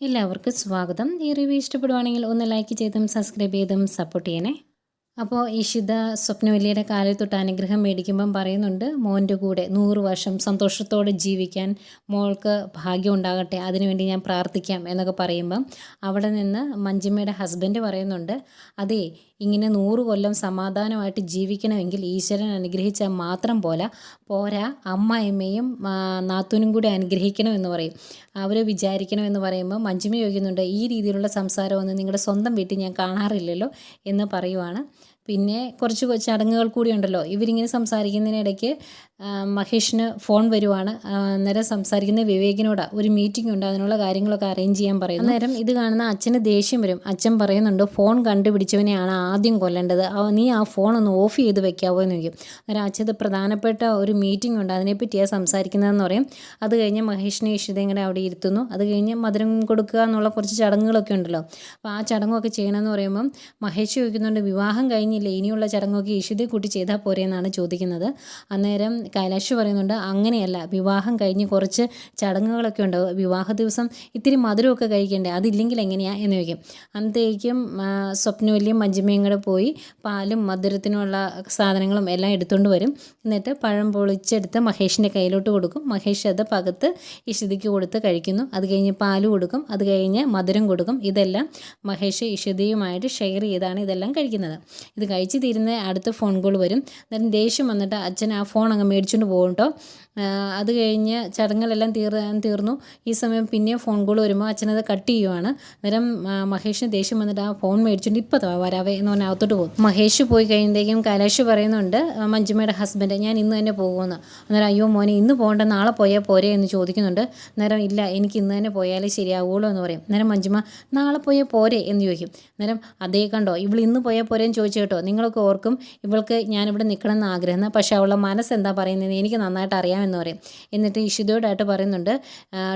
എല്ലാവർക്കും സ്വാഗതം. ഈ റിവ്യൂ ഇഷ്ടപ്പെടുവാണെങ്കിൽ ഒന്ന് ലൈക്ക് ചെയ്തും സബ്സ്ക്രൈബ് ചെയ്തും സപ്പോർട്ട് ചെയ്യണേ. അപ്പോൾ ഇഷിത സ്വപ്നവല്ലിയുടെ കാലിൽ തൊട്ട് അനുഗ്രഹം മേടിക്കുമ്പം പറയുന്നുണ്ട് മോന്റെ കൂടെ നൂറ് വർഷം സന്തോഷത്തോടെ ജീവിക്കാൻ മോൾക്ക് ഭാഗ്യം ഉണ്ടാകട്ടെ. അതിനുവേണ്ടി ഞാൻ പ്രാർത്ഥിക്കാം എന്നൊക്കെ പറയുമ്പം അവിടെ നിന്ന് മഞ്ജിമ്മയുടെ ഹസ്ബൻഡ് പറയുന്നുണ്ട് അതെ ഇങ്ങനെ നൂറ് കൊല്ലം സമാധാനമായിട്ട് ജീവിക്കണമെങ്കിൽ ഈശ്വരൻ അനുഗ്രഹിച്ചാൽ മാത്രം പോരാ. പോരാ അമ്മായിമ്മയും നാത്തൂനും കൂടി അനുഗ്രഹിക്കണമെന്ന് പറയും. അവർ വിചാരിക്കണമെന്ന് പറയുമ്പോൾ മഞ്ജുമ ചോദിക്കുന്നുണ്ട് ഈ രീതിയിലുള്ള സംസാരമൊന്നും നിങ്ങളുടെ സ്വന്തം വീട്ടിൽ ഞാൻ കാണാറില്ലല്ലോ? എന്ന് പറയുവാണ്. പിന്നെ കുറച്ച് ചടങ്ങുകൾ കൂടി ഉണ്ടല്ലോ. ഇവരിങ്ങനെ സംസാരിക്കുന്നതിനിടയ്ക്ക് മഹേഷിന് ഫോൺ വരുവാണ്. അന്നേരം സംസാരിക്കുന്ന വിവേകിനോട് ഒരു മീറ്റിംഗ് ഉണ്ട്. അതിനുള്ള കാര്യങ്ങളൊക്കെ അറേഞ്ച് ചെയ്യാൻ പറയുന്നു. അന്നേരം ഇത് കാണുന്ന അച്ഛന് ദേഷ്യം വരും. അച്ഛൻ പറയുന്നുണ്ട് ഫോൺ കണ്ടുപിടിച്ചവനെയാണ് ആദ്യം കൊല്ലേണ്ടത്. നീ ആ ഫോൺ ഒന്ന് ഓഫ് ചെയ്ത് വെക്കാവോ? എന്ന് ചോദിക്കും. അന്നേരം അച്ഛത് പ്രധാനപ്പെട്ട ഒരു മീറ്റിംഗ് ഉണ്ട്. അതിനെപ്പറ്റിയാണ് സംസാരിക്കുന്നതെന്ന് പറയും. അത് കഴിഞ്ഞ് മഹേഷിനെ ഇഷിതയും അവിടെ ഇരുത്തുന്നു. അത് കഴിഞ്ഞ് മധുരം കൊടുക്കുക എന്നുള്ള കുറച്ച് ചടങ്ങുകളൊക്കെ ഉണ്ടല്ലോ. അപ്പോൾ ആ ചടങ്ങൊക്കെ ചെയ്യണമെന്ന് പറയുമ്പം മഹേഷ് ചോദിക്കുന്നുണ്ട് വിവാഹം കഴിഞ്ഞില്ല? ഇനിയുള്ള ചടങ്ങൊക്കെ ഇഷിതയെ കൂട്ടി ചെയ്താൽ പോരെ എന്നാണ് ചോദിക്കുന്നത്. അന്നേരം കൈലാഷ് പറയുന്നുണ്ട് അങ്ങനെയല്ല വിവാഹം കഴിഞ്ഞ് കുറച്ച് ചടങ്ങുകളൊക്കെ ഉണ്ട്. വിവാഹ ദിവസം ഇത്തിരി മധുരമൊക്കെ കഴിക്കണ്ടേ? അതില്ലെങ്കിൽ എങ്ങനെയാ? എന്ന് ചോദിക്കും. അന്നത്തേക്കും സ്വപ്നവല്യം മഞ്ജിമയും കൂടെ പോയി പാലും മധുരത്തിനുള്ള സാധനങ്ങളും എല്ലാം എടുത്തുകൊണ്ട് വരും. എന്നിട്ട് പഴം പൊളിച്ചെടുത്ത് മഹേഷിന്റെ കയ്യിലോട്ട് കൊടുക്കും. മഹേഷ് അത് പകത്ത് ഇഷിതിക്ക് കൊടുത്ത് കഴിക്കുന്നു. അത് കഴിഞ്ഞ് പാൽ കൊടുക്കും. അത് കഴിഞ്ഞ് മധുരം കൊടുക്കും. ഇതെല്ലാം മഹേഷ് ഇഷിതയുമായിട്ട് ഷെയർ ചെയ്താണ് ഇതെല്ലാം കഴിക്കുന്നത്. ഇത് കഴിച്ച് തീരുന്ന അടുത്ത ഫോൺ കോൾ വരും. എന്നിട്ട് ദേഷ്യം വന്നിട്ട് അച്ഛൻ ആ ഫോൺ അങ്ങ് മേടിച്ചുകൊണ്ട് പോകും കേട്ടോ അത് കഴിഞ്ഞ് ചടങ്ങുകളെല്ലാം തീർ തീർന്നു. ഈ സമയം പിന്നെയും ഫോൺ കോൾ വരുമ്പോൾ അച്ഛനത് കട്ട് ചെയ്യുവാണ്. അന്നേരം മഹേഷിന് ദേഷ്യം വന്നിട്ട് ആ ഫോൺ മേടിച്ചുകൊണ്ട് ഇപ്പോൾ വരാവേ എന്ന് പറഞ്ഞാൽ അകത്തോട്ട് പോകും. മഹേഷ് പോയി കഴിയുമ്പോഴേക്കും കൈലാഷ് പറയുന്നുണ്ട് മഞ്ജുമയുടെ ഹസ്ബൻഡ് ഞാൻ ഇന്ന് തന്നെ പോകുമെന്ന്. അന്നേരം അയ്യോ മോനെ ഇന്ന് പോകണ്ട നാളെ പോയാൽ പോരെ എന്ന് ചോദിക്കുന്നുണ്ട്. അന്നേരം ഇല്ല എനിക്ക് ഇന്ന് തന്നെ പോയാലേ ശരിയാവുള്ളൂ എന്ന് പറയും. അന്നേരം മഞ്ജുമ നാളെ പോയാൽ പോരെ എന്ന് ചോദിക്കും. അന്നേരം അതേ കണ്ടോ ഇവൾ ഇന്ന് പോയാൽ പോരെ എന്ന് ചോദിച്ചു കേട്ടോ. നിങ്ങളൊക്കെ ഓർക്കും ഇവൾക്ക് ഞാനിവിടെ നിൽക്കണം എന്ന് ആഗ്രഹം. പക്ഷേ അവളുടെ മനസ്സ് എന്താ പറയുന്നത് എനിക്ക് നന്നായിട്ട് അറിയാമെന്ന് പറയും. എന്നിട്ട് ഇഷിതയോടായിട്ട് പറയുന്നുണ്ട്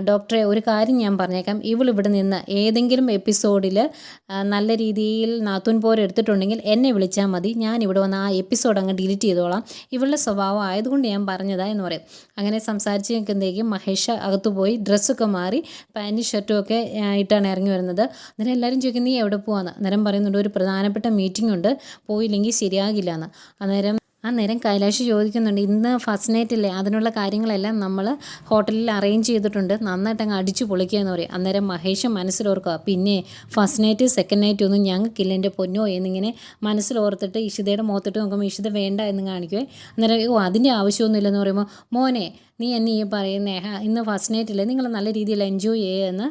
ഡോക്ടറെ ഒരു കാര്യം ഞാൻ പറഞ്ഞേക്കാം. ഇവൾ ഇവിടെ നിന്ന് ഏതെങ്കിലും എപ്പിസോഡിൽ നല്ല രീതിയിൽ നാത്തൂൻ പോരെ എടുത്തിട്ടുണ്ടെങ്കിൽ എന്നെ വിളിച്ചാൽ മതി. ഞാൻ ഇവിടെ വന്ന് ആ എപ്പിസോഡ് അങ്ങ് ഡിലീറ്റ് ചെയ്തോളാം. ഇവളുടെ സ്വഭാവം ആയതുകൊണ്ട് ഞാൻ പറഞ്ഞതാ എന്ന് പറയും. അങ്ങനെ സംസാരിച്ച് നിൽക്കുമ്പോഴേക്കും മഹേഷ് അകത്ത് പോയി ഡ്രസ്സൊക്കെ മാറി പാന്റും ഷർട്ടും ഒക്കെ ഇട്ടാണ് ഇറങ്ങി വരുന്നത്. അന്നേരം എല്ലാവരും ചോദിക്കും നീ എവിടെ പോവാന്ന്? അന്നേരം പറയുന്നുണ്ട് ഒരു പ്രധാനപ്പെട്ട മീറ്റിംഗ് ഉണ്ട്. പോയില്ലെങ്കിൽ ശരിയാകില്ല എന്ന് അന്നേരം അന്നേരം കൈലാഷ് ചോദിക്കുന്നുണ്ട് ഇന്ന് ഫസ്റ്റ് നൈറ്റ് അല്ലേ അതിനുള്ള കാര്യങ്ങളെല്ലാം നമ്മൾ ഹോട്ടലിൽ അറേഞ്ച് ചെയ്തിട്ടുണ്ട്. നന്നായിട്ട് അങ്ങ് അടിച്ചു പൊളിക്കുക എന്ന് പറയും. അന്നേരം മഹേഷ് മനസ്സിലോർക്കുക പിന്നെ ഫസ്റ്റ് നൈറ്റ് സെക്കൻഡ് നൈറ്റ് ഒന്നും ഞങ്ങൾക്കില്ല എന്റെ പൊന്നോ എന്നിങ്ങനെ മനസ്സിലോർത്തിട്ട് ഇഷിതയുടെ മുഖത്തിട്ട് നോക്കുമ്പോൾ ഇഷിത വേണ്ട എന്ന് കാണിക്കുവേ. അന്നേരം ഓ അതിന്റെ ആവശ്യമൊന്നുമില്ലെന്ന് പറയുമ്പോൾ മോനെ നീ എന്നെ ഈ പറയുന്നേ ഹാ, ഇന്ന് ഫസ്റ്റ് നൈറ്റ് അല്ലേ നിങ്ങൾ നല്ല രീതിയിൽ എൻജോയ് ചെയ്യുമെന്ന്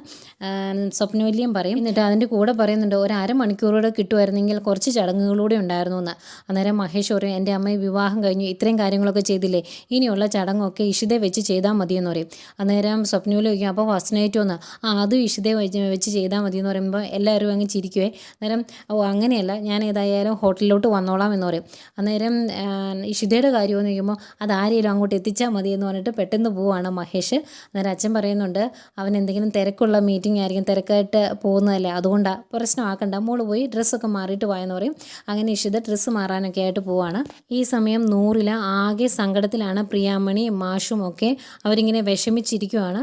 സ്വപ്നവല്യം പറയും. എന്നിട്ട് അതിന്റെ കൂടെ പറയുന്നുണ്ട് ഒരു അരമണിക്കൂറോടെ കിട്ടുമായിരുന്നെങ്കിൽ കുറച്ച് ചടങ്ങുകളൂടെ ഉണ്ടായിരുന്നു എന്ന്. അന്നേരം മഹേഷ് പറയും എന്റെ അമ്മയെ വിവാഹം കഴിഞ്ഞു ഇത്രയും കാര്യങ്ങളൊക്കെ ചെയ്തില്ലേ? ഇനിയുള്ള ചടങ്ങൊക്കെ ഇഷിതെ വെച്ച് ചെയ്താൽ മതിയെന്ന് പറയും. അന്നേരം സ്വപ്നവിൽ ചോദിക്കും അപ്പോൾ ഫസ്റ്റ് നൈറ്റ് ഒന്ന് ആ അതും ഇഷിതെ വെച്ച് ചെയ്താൽ മതിയെന്ന് പറയുമ്പോൾ എല്ലാവരും അങ്ങ് ചിരിക്കുവേ. അന്നേരം ഓ അങ്ങനെയല്ല ഞാൻ ഏതായാലും ഹോട്ടലിലോട്ട് വന്നോളാം എന്ന് പറയും. അന്നേരം ഇഷിതയുടെ കാര്യമെന്ന് ചോദിക്കുമ്പോൾ അതാരെങ്കിലും അങ്ങോട്ട് എത്തിച്ചാൽ മതിയെന്ന് പറഞ്ഞിട്ട് പെട്ടെന്ന് പോവാണ് മഹേഷ്. അന്നേരം അച്ഛൻ പറയുന്നുണ്ട് അവൻ എന്തെങ്കിലും തിരക്കുള്ള മീറ്റിംഗ് ആയിരിക്കും തിരക്കായിട്ട് പോകുന്നതല്ലേ? അതുകൊണ്ടാണ് പ്രശ്നമാക്കണ്ട. മോൾ പോയി ഡ്രസ്സൊക്കെ മാറിയിട്ട് പോയെന്ന് പറയും. അങ്ങനെ ഇഷിത ഡ്രസ്സ് മാറാനൊക്കെ ആയിട്ട് പോവാണ്. ഈ സമയം നൂറില ആകെ സങ്കടത്തിലാണ് പ്രിയാമണി മാഷും ഒക്കെ അവരിങ്ങനെ വിഷമിച്ചിരിക്കുവാണ്.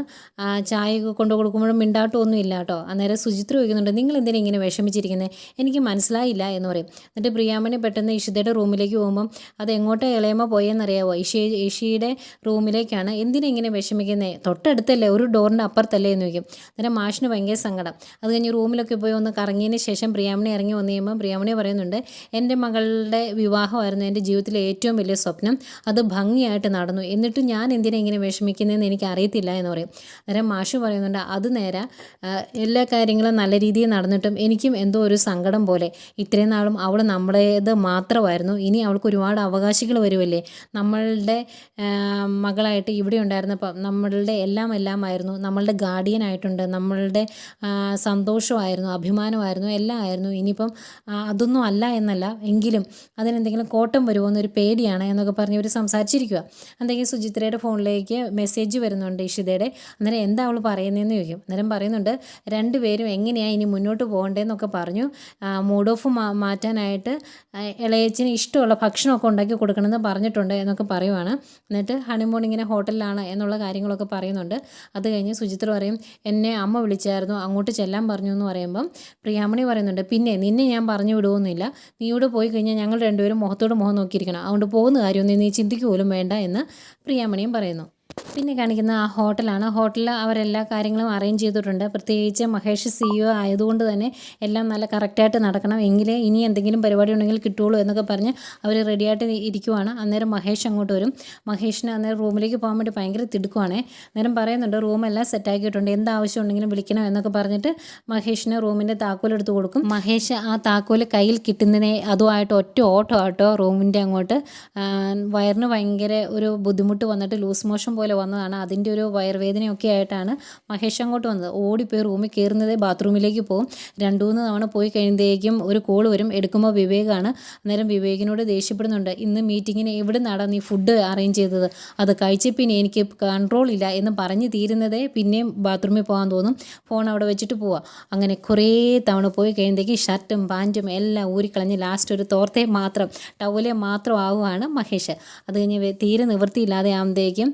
ചായ കൊണ്ടു കൊടുക്കുമ്പോഴും മിണ്ടാട്ടമൊന്നും ഇല്ല കേട്ടോ. അന്നേരം സുചിത്ര ചോദിക്കുന്നുണ്ട് നിങ്ങൾ എന്തിനാ ഇങ്ങനെ വിഷമിച്ചിരിക്കുന്നത് എനിക്ക് മനസ്സിലായില്ല എന്ന് പറയും. എന്നിട്ട് പ്രിയാമണി പെട്ടെന്ന് ഇഷിതയുടെ റൂമിലേക്ക് പോകുമ്പം അത് എങ്ങോട്ടേ ഇളയമ്മ പോയെന്നറിയാവോ? ഇഷി ഇഷിയുടെ റൂമിലേക്കാണ് എന്തിനാ ഇങ്ങനെ വിഷമിക്കുന്നേ? തൊട്ടടുത്തല്ലേ ഒരു ഡോറിന്റെ അപ്പുറത്തല്ലേ എന്ന് ചോദിക്കും. അന്നേരം മാഷിന് ഭയങ്കര സങ്കടം. അത് കഴിഞ്ഞ് റൂമിലൊക്കെ പോയി ഒന്ന് കറങ്ങിയതിന് ശേഷം പ്രിയാമണി ഇറങ്ങി വന്നു കഴിയുമ്പോൾ പ്രിയാമണി പറയുന്നുണ്ട് എന്റെ മകളുടെ വിവാഹമായിരുന്നു. എന്റെ ജീവിതത്തിലെ ഏറ്റവും വലിയ സ്വപ്നം. അത് ഭംഗിയായിട്ട് നടന്നു. എന്നിട്ട് ഞാൻ എന്തിനാ ഇങ്ങനെ വിഷമിക്കുന്നതെന്ന് എനിക്ക് അറിയത്തില്ല എന്ന് പറയും. അന്നേരം മാഷ് പറയുന്നുണ്ട് അത് നേരെ. എല്ലാ കാര്യങ്ങളും നല്ല രീതിയിൽ നടന്നിട്ടും എനിക്കും എന്തോ ഒരു സങ്കടം പോലെ. ഇത്രയും നാളും അവൾ നമ്മുടേത് മാത്രമായിരുന്നു. ഇനി അവൾക്ക് ഒരുപാട് അവകാശികൾ വരുമല്ലേ? നമ്മളുടെ ആ, മകളായിട്ട് ഇവിടെ ഉണ്ടായിരുന്നപ്പോൾ നമ്മളുടെ എല്ലാം എല്ലാമായിരുന്നു. നമ്മളുടെ ഗാർഡിയൻ ആയിട്ടുണ്ട്. നമ്മളുടെ സന്തോഷമായിരുന്നു അഭിമാനമായിരുന്നു എല്ലാം ആയിരുന്നു. ഇനിയിപ്പം അതൊന്നും അല്ല എന്നല്ല. എങ്കിലും അതിനെന്തെങ്കിലും കോട്ടം വരുമോ എന്നൊരു പേടിയാണ് എന്നൊക്കെ പറഞ്ഞ് ഇവർ സംസാരിച്ചിരിക്കുക എന്തെങ്കിലും സുചിത്രയുടെ ഫോണിലേക്ക് മെസ്സേജ് വരുന്നുണ്ട് ഇഷിതയുടെ. അന്നേരം എന്താ അവൾ പറയുന്നതെന്ന് ചോദിക്കും. അന്നേരം പറയുന്നുണ്ട് രണ്ടുപേരും എങ്ങനെയാണ് ഇനി മുന്നോട്ട് പോകേണ്ടതെന്നൊക്കെ പറഞ്ഞു. മൂഡ് ഓഫ് മാറ്റാനായിട്ട് ഇളയച്ചിന് ഇഷ്ടമുള്ള ഭക്ഷണമൊക്കെ ഉണ്ടാക്കി കൊടുക്കണമെന്ന് പറഞ്ഞിട്ടുണ്ട് എന്നൊക്കെ പറയുവാണ്. എന്നിട്ട് ഹണിമൂൺ ഇങ്ങനെ ഹോട്ടലിലാണ് എന്നുള്ള കാര്യങ്ങളൊക്കെ പറയുന്നുണ്ട്. അത് കഴിഞ്ഞ് സുചിത്ര പറയും എന്നെ അമ്മ വിളിച്ചായിരുന്നു അങ്ങോട്ട് ചെല്ലാൻ പറഞ്ഞു എന്ന് പറയുമ്പം പ്രിയാമണി പറയുന്നുണ്ട് പിന്നെ നിന്നെ ഞാൻ പറഞ്ഞു വിടുവൊന്നുമില്ല. നീ ഇവിടെ പോയി കഴിഞ്ഞാൽ ഞങ്ങൾ രണ്ടുപേരും മുഖത്തോട് മുഖം നോക്കിയിരിക്കണം. അതുകൊണ്ട് പോകുന്ന കാര്യമൊന്നും നീ ചിന്തിക്കുക പോലും വേണ്ട എന്ന് പ്രിയാമണിയും പറയുന്നു. പിന്നെ കാണിക്കുന്ന ആ ഹോട്ടലാണ്. ഹോട്ടലിൽ അവരെല്ലാ കാര്യങ്ങളും അറേഞ്ച് ചെയ്തിട്ടുണ്ട്. പ്രത്യേകിച്ച് മഹേഷ് സി ഇ ആയതുകൊണ്ട് തന്നെ എല്ലാം നല്ല കറക്റ്റായിട്ട് നടക്കണം. എങ്കിലേ ഇനി എന്തെങ്കിലും പരിപാടി ഉണ്ടെങ്കിൽ കിട്ടുള്ളൂ എന്നൊക്കെ പറഞ്ഞ് അവർ റെഡിയായിട്ട് ഇരിക്കുവാണ്. അന്നേരം മഹേഷ് അങ്ങോട്ട് വരും. മഹേഷിന് അന്നേരം റൂമിലേക്ക് പോകാൻ വേണ്ടി ഭയങ്കര തിടുക്കുവാണേ. അന്നേരം പറയുന്നുണ്ട് റൂമെല്ലാം സെറ്റാക്കിയിട്ടുണ്ട് എന്ത് ആവശ്യം ഉണ്ടെങ്കിലും വിളിക്കണം എന്നൊക്കെ പറഞ്ഞിട്ട് മഹേഷിന് റൂമിന്റെ താക്കോൽ എടുത്ത് കൊടുക്കും. മഹേഷ് ആ താക്കോൽ കയ്യിൽ കിട്ടുന്നതിനെ അതുമായിട്ട് ഒറ്റ ഓട്ടോ ആട്ടോ റൂമിന്റെ അങ്ങോട്ട്. വയറിന് ഭയങ്കര ഒരു ബുദ്ധിമുട്ട് വന്നിട്ട് ലൂസ് മോഷൻ പോലെ വന്നതാണ്. അതിന്റെ ഒരു വയർവേദനയൊക്കെ ആയിട്ടാണ് മഹേഷ് അങ്ങോട്ട് വന്നത്. ഓടിപ്പോയി റൂമിൽ കയറുന്നതേ ബാത്റൂമിലേക്ക് പോകും. രണ്ടു മൂന്ന് തവണ പോയി കഴിയുമ്പോഴേക്കും ഒരു കോൾ വരും. എടുക്കുമ്പോൾ വിവേകാണ്. അന്നേരം വിവേകിനോട് ദേഷ്യപ്പെടുന്നുണ്ട്. ഇന്ന് മീറ്റിങ്ങിന് എവിടെ നടന്ന് നീ ഫുഡ് അറേഞ്ച് ചെയ്തത്? അത് കഴിച്ച് പിന്നെ എനിക്ക് കൺട്രോൾ ഇല്ല എന്ന് പറഞ്ഞ് തീരുന്നതേ പിന്നെയും ബാത്റൂമിൽ പോകാൻ തോന്നും. ഫോൺ അവിടെ വെച്ചിട്ട് പോവാം. അങ്ങനെ കുറേ തവണ പോയി കഴിയുമ്പോഴേക്ക് ഷർട്ടും പാന്റും എല്ലാം ഊരിക്കളഞ്ഞ് ലാസ്റ്റ് ഒരു തോർത്തേ മാത്രം ടൗലേ മാത്രം ആവുകയാണ് മഹേഷ്. അത് കഴിഞ്ഞ് തീരെ നിവൃത്തിയില്ലാതെ ആകുമ്പോഴേക്കും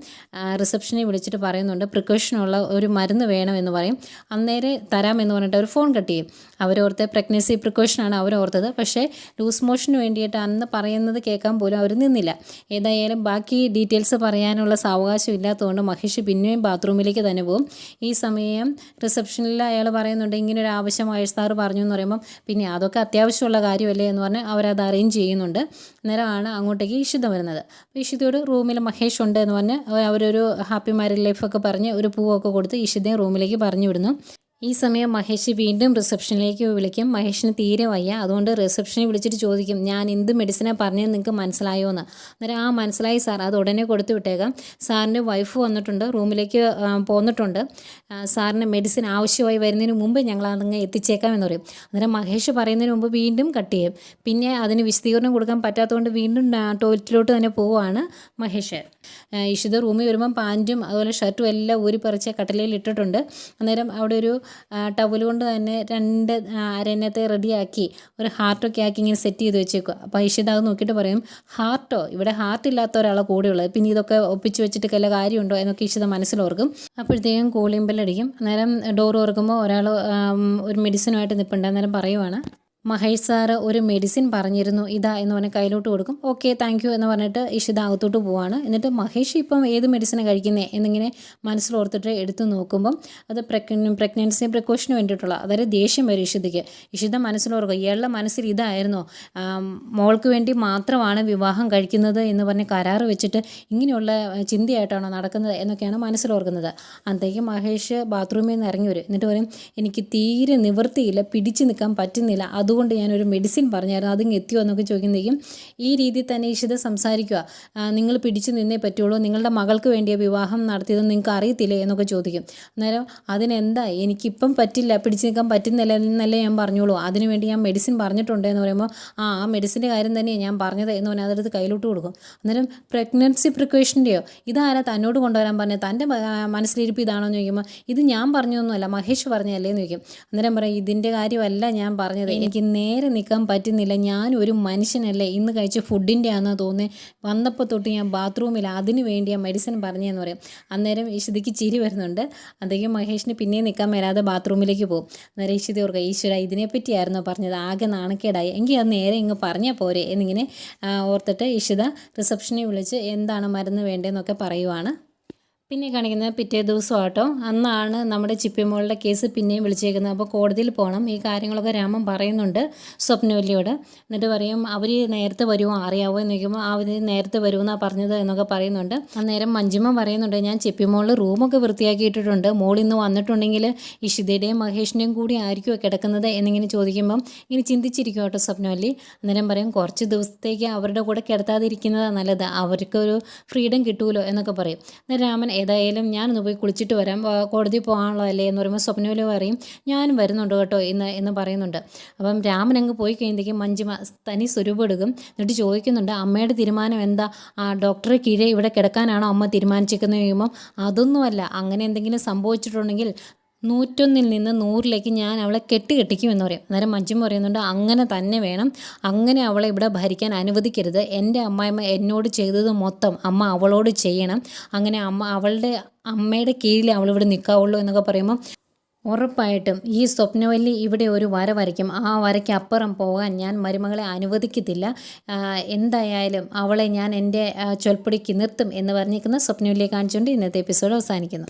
റിസപ്ഷനിൽ വിളിച്ചിട്ട് പറയുന്നുണ്ട് പ്രിക്കോഷനുള്ള ഒരു മരുന്ന് വേണമെന്ന് പറയും. അന്നേരെ തരാമെന്ന് പറഞ്ഞിട്ട് അവർ ഫോൺ കട്ട് ചെയ്യും. അവരോർത്ത് പ്രഗ്നൻസി പ്രിക്കോഷനാണ് അവരോർത്തത് പക്ഷേ ലൂസ് മോഷന് വേണ്ടിയിട്ട് അന്ന് പറയുന്നത് കേൾക്കാൻ പോലും അവർ നിന്നില്ല. ഏതായാലും ബാക്കി ഡീറ്റെയിൽസ് പറയാനുള്ള സാവകാശം ഇല്ലാത്തതുകൊണ്ട് മഹേഷ് പിന്നെയും ബാത്റൂമിലേക്ക് തന്നെ പോകും. ഈ സമയം റിസപ്ഷനിൽ അയാൾ പറയുന്നുണ്ട് ഇങ്ങനൊരു ആവശ്യം മഹേഷ് സാറ് പറഞ്ഞു എന്ന് പറയുമ്പം പിന്നെ അതൊക്കെ അത്യാവശ്യമുള്ള കാര്യമല്ലേ എന്ന് പറഞ്ഞ് അവരത് അറേഞ്ച് ചെയ്യുന്നുണ്ട്. അന്നേരമാണ് അങ്ങോട്ടേക്ക് ഇഷിത വരുന്നത്. അപ്പോൾ ഇഷിതയോട് റൂമിൽ മഹേഷ് ഉണ്ട് എന്ന് പറഞ്ഞ് അവ- അവരൊരു ഹാപ്പി മാരിഡ് ലൈഫൊക്കെ പറഞ്ഞ് ഒരു പൂവൊക്കെ കൊടുത്ത് ഇഷിതയും റൂമിലേക്ക് പറഞ്ഞു വിടുന്നു ഈ സമയം മഹേഷ് വീണ്ടും റിസപ്ഷനിലേക്ക് വിളിക്കും. മഹേഷിന് തീരെ വയ്യ. അതുകൊണ്ട് റിസപ്ഷനിൽ വിളിച്ചിട്ട് ചോദിക്കും ഞാൻ എന്ത് മെഡിസിനാണ് പറഞ്ഞത് നിങ്ങൾക്ക് മനസ്സിലായോ എന്ന്? അന്നേരം ആ മനസ്സിലായി സാർ അത് ഉടനെ കൊടുത്തു വിട്ടേക്കാം. സാറിന്റെ വൈഫ് വന്നിട്ടുണ്ട്. റൂമിലേക്ക് പോന്നിട്ടുണ്ട്. സാറിന് മെഡിസിൻ ആവശ്യമായി വരുന്നതിന് മുമ്പ് ഞങ്ങൾ അതങ്ങ് എത്തിച്ചേക്കാം എന്ന് പറയും. അന്നേരം മഹേഷ് പറയുന്നതിന് മുമ്പ് വീണ്ടും കട്ട് ചെയ്യും. പിന്നെ അതിന് വിശദീകരണം കൊടുക്കാൻ പറ്റാത്തതുകൊണ്ട് വീണ്ടും ടോയ്ലറ്റിലോട്ട് തന്നെ പോവുകയാണ് മഹേഷ്. ഇഷിത റൂമിൽ വരുമ്പം പാന്റും അതുപോലെ ഷർട്ടും എല്ലാം ഊരി പറിച്ച് കട്ടിലയിൽ ഇട്ടിട്ടുണ്ട്. അന്നേരം അവിടെ ഒരു ടവൽ കൊണ്ട് തന്നെ രണ്ട് അരണ്യത്തെ റെഡിയാക്കി ഒരു ഹാർട്ടൊക്കെ ആക്കി ഇങ്ങനെ സെറ്റ് ചെയ്ത് വെച്ചേക്കുക അപ്പോൾ ഇഷിത നോക്കിയിട്ട് പറയും ഹാർട്ടോ ഇവിടെ ഹാർട്ട് ഇല്ലാത്ത ഒരാളെ കൂടെയുള്ളത് പിന്നെ ഇതൊക്കെ ഒപ്പിച്ച് വെച്ചിട്ട് വല്ല കാര്യമുണ്ടോ? എന്നൊക്കെ ഇഷിത മനസ്സിലോർക്കും. അപ്പോഴത്തേക്കും കൂളിംഗ് ബെല്ലടിക്കും അന്നേരം ഡോർ ഓർക്കുമ്പോൾ ഒരാൾ ഒരു മെഡിസിനുമായിട്ട് നിൽപ്പുണ്ട് അന്നേരം പറയുവാണ് മഹേഷ് സാറ് ഒരു മെഡിസിൻ പറഞ്ഞിരുന്നു ഇതാ എന്ന് പറഞ്ഞ് കയ്യിലോട്ട് കൊടുക്കും. ഓക്കെ താങ്ക് യു എന്ന് പറഞ്ഞിട്ട് ഇഷിത അകത്തോട്ട് പോവാണ്. എന്നിട്ട് മഹേഷ് ഇപ്പം ഏത് മെഡിസിൻ കഴിക്കുന്നത് എന്നിങ്ങനെ മനസ്സിലോർത്തിട്ട് എടുത്ത് നോക്കുമ്പം അത് പ്രഗ് പ്രഗ്നൻസി പ്രിക്കോഷന് വേണ്ടിയിട്ടുള്ള അതായത് ദേഷ്യം വരും ഇഷിതയ്ക്ക്. ഇഷിത മനസ്സിലോർക്കും ഇയാളുടെ മനസ്സിൽ ഇതായിരുന്നു മോൾക്ക് വേണ്ടി മാത്രമാണ് വിവാഹം കഴിക്കുന്നത് എന്ന് പറഞ്ഞ് കരാറ് വെച്ചിട്ട് ഇങ്ങനെയുള്ള ചിന്തയായിട്ടാണോ നടക്കുന്നത് എന്നൊക്കെയാണ് മനസ്സിലോർക്കുന്നത്. അന്നേക്ക് മഹേഷ് ബാത്റൂമിൽ നിന്ന് ഇറങ്ങി വരും. എന്നിട്ട് പറയും എനിക്ക് തീരെ നിവൃത്തിയില്ല പിടിച്ചു നിൽക്കാൻ പറ്റുന്നില്ല അതുകൊണ്ട് ഞാനൊരു മെഡിസിൻ പറഞ്ഞായിരുന്നു. അതിങ്ങ് എത്തിയോ എന്നൊക്കെ ചോദിക്കുന്നതേക്കും ഈ രീതിയിൽ തന്നെ ഇഷിത സംസാരിക്കുക. നിങ്ങൾ പിടിച്ചു നിന്നേ പറ്റുള്ളൂ. നിങ്ങളുടെ മകൾക്ക് വേണ്ടിയ വിവാഹം നടത്തിയതെന്ന് നിങ്ങൾക്ക് അറിയത്തില്ലേ എന്നൊക്കെ ചോദിക്കും. അന്നേരം അതിനെന്താ? എനിക്കിപ്പം പറ്റില്ല. പിടിച്ചു നിൽക്കാൻ പറ്റുന്നില്ല എന്നല്ലേ ഞാൻ പറഞ്ഞോളൂ. അതിനുവേണ്ടി ഞാൻ മെഡിസിൻ പറഞ്ഞിട്ടുണ്ട് എന്ന് പറയുമ്പോൾ ആ ആ മെഡിസിന്റെ കാര്യം തന്നെയാണ് ഞാൻ പറഞ്ഞത് എന്ന് പറഞ്ഞാൽ അതെടുത്ത് കയ്യിലോട്ട് കൊടുക്കും. അന്നേരം പ്രഗ്നൻസി പ്രിക്കോഷന്റെയോ ഇതാരാ തന്നോട് കൊണ്ടുവരാൻ പറഞ്ഞത്? തന്റെ മനസ്സിലിരിപ്പ് ഇതാണോ എന്ന് ചോദിക്കുമ്പോൾ ഇത് ഞാൻ പറഞ്ഞൊന്നുമല്ല മഹേഷ് പറഞ്ഞതല്ലേ എന്ന് ചോദിക്കും. അന്നേരം പറയും ഇതിന്റെ കാര്യമല്ല ഞാൻ പറഞ്ഞത്. എനിക്ക് നേരെ നിൽക്കാൻ പറ്റുന്നില്ല. ഞാൻ ഒരു മനുഷ്യനല്ലേ ഇന്ന് കഴിച്ച ഫുഡിന്റെ ആണെന്ന് തോന്നി വന്നപ്പോൾ തൊട്ട് ഞാൻ ബാത്റൂമിൽ അതിന് വേണ്ടി ആ മെഡിസിൻ പറഞ്ഞതെന്ന് പറയും. അന്നേരം ഇഷിതയ്ക്ക് ചിരി വരുന്നുണ്ട്. അദ്ദേഹം മഹേഷിന് പിന്നെ നിൽക്കാൻ വരാതെ ബാത്റൂമിലേക്ക് പോകും. അന്നേരം ഇഷിത ഓർക്കുക ഈശ്വര ഇതിനെപ്പറ്റിയായിരുന്നോ പറഞ്ഞത്? ആകെ നാണക്കേടായി. എങ്കിൽ അത് നേരെ ഇങ്ങ് പറഞ്ഞാൽ പോരെ എന്നിങ്ങനെ ഓർത്തിട്ട് ഇഷിത റിസപ്ഷനെ വിളിച്ച് എന്താണ് മരുന്ന് വേണ്ടതെന്നൊക്കെ പറയുവാണ്. പിന്നെ കാണിക്കുന്നത് പിറ്റേ ദിവസം ആട്ടോ. അന്നാണ് നമ്മുടെ ചിപ്പിമോളുടെ കേസ് പിന്നെയും വിളിച്ചേക്കുന്നത്. അപ്പോൾ കോടതിയിൽ പോകണം. ഈ കാര്യങ്ങളൊക്കെ രാമൻ പറയുന്നുണ്ട് സ്വപ്നവല്ലിയോട്. എന്നിട്ട് പറയും അവർ നേരത്തെ വരുമോ? അറിയാവോ? എന്ന് ചോദിക്കുമ്പോൾ അവർ നേരത്തെ വരുമെന്നാണ് പറഞ്ഞത് എന്നൊക്കെ പറയുന്നുണ്ട്. അന്നേരം മഞ്ജിമ പറയുന്നുണ്ട് ഞാൻ ചിപ്പിമോളിൽ റൂമൊക്കെ വൃത്തിയാക്കിയിട്ടിട്ടുണ്ട്. മോൾ ഇന്ന് വന്നിട്ടുണ്ടെങ്കിൽ ഇഷിതയുടെയും മഹേഷിന്റെയും കൂടി ആയിരിക്കുമോ കിടക്കുന്നത്? എന്നിങ്ങനെ ചോദിക്കുമ്പം ഇങ്ങനെ ചിന്തിച്ചിരിക്കും കേട്ടോ സ്വപ്നവല്ലി. അന്നേരം പറയും കുറച്ച് ദിവസത്തേക്ക് അവരുടെ കൂടെ കിടത്താതിരിക്കുന്നതാണ് നല്ലത്. അവർക്കൊരു ഫ്രീഡം കിട്ടുമല്ലോ എന്നൊക്കെ പറയും. രാമൻ ഏതായാലും ഞാനൊന്ന് പോയി കുളിച്ചിട്ട് വരാം. കോടതി പോകാനുള്ളതല്ലേ എന്ന് പറയുമ്പോൾ സ്വപ്നവിലെ പറയും. ഞാനും വരുന്നുണ്ട് കേട്ടോ ഇന്ന് എന്ന് പറയുന്നുണ്ട്. അപ്പം രാമൻ അങ്ങ് പോയി കഴിയുമ്പോഴേക്കും മഞ്ജിമ തനി സ്വരൂപം എടുക്കും. എന്നിട്ട് ചോദിക്കുന്നുണ്ട് അമ്മയുടെ തീരുമാനം എന്താ? ആ ഡോക്ടറെ കീഴേ ഇവിടെ കിടക്കാനാണോ അമ്മ തീരുമാനിച്ചിരിക്കുന്നത് ചോദിക്കുമ്പം അതൊന്നുമല്ല. അങ്ങനെ എന്തെങ്കിലും സംഭവിച്ചിട്ടുണ്ടെങ്കിൽ നൂറ്റൊന്നിൽ നിന്ന് നൂറിലേക്ക് ഞാൻ അവളെ കെട്ട് കെട്ടിക്കും എന്ന് പറയും. അന്നേരം മജ്ജും പറയുന്നുണ്ട് അങ്ങനെ തന്നെ വേണം. അങ്ങനെ അവളെ ഇവിടെ ഭരിക്കാൻ അനുവദിക്കരുത്. എന്റെ അമ്മായിമ്മ എന്നോട് ചെയ്തത് മൊത്തം അമ്മ അവളോട് ചെയ്യണം. അങ്ങനെ അമ്മ അവളുടെ അമ്മയുടെ കീഴിൽ അവളിവിടെ നിൽക്കാവുള്ളൂ എന്നൊക്കെ പറയുമ്പോൾ ഉറപ്പായിട്ടും ഈ സ്വപ്നവല്ലി ഇവിടെ ഒരു വര വരയ്ക്കും. ആ വരയ്ക്ക് അപ്പുറം പോകാൻ ഞാൻ മരുമകളെ അനുവദിക്കത്തില്ല. എന്തായാലും അവളെ ഞാൻ എന്റെ ചൊൽപ്പടിക്ക് നിർത്തും എന്ന് പറഞ്ഞിരിക്കുന്ന സ്വപ്നവല്ലിയെ കാണിച്ചുകൊണ്ട് ഇന്നത്തെ എപ്പിസോഡ് അവസാനിക്കുന്നു.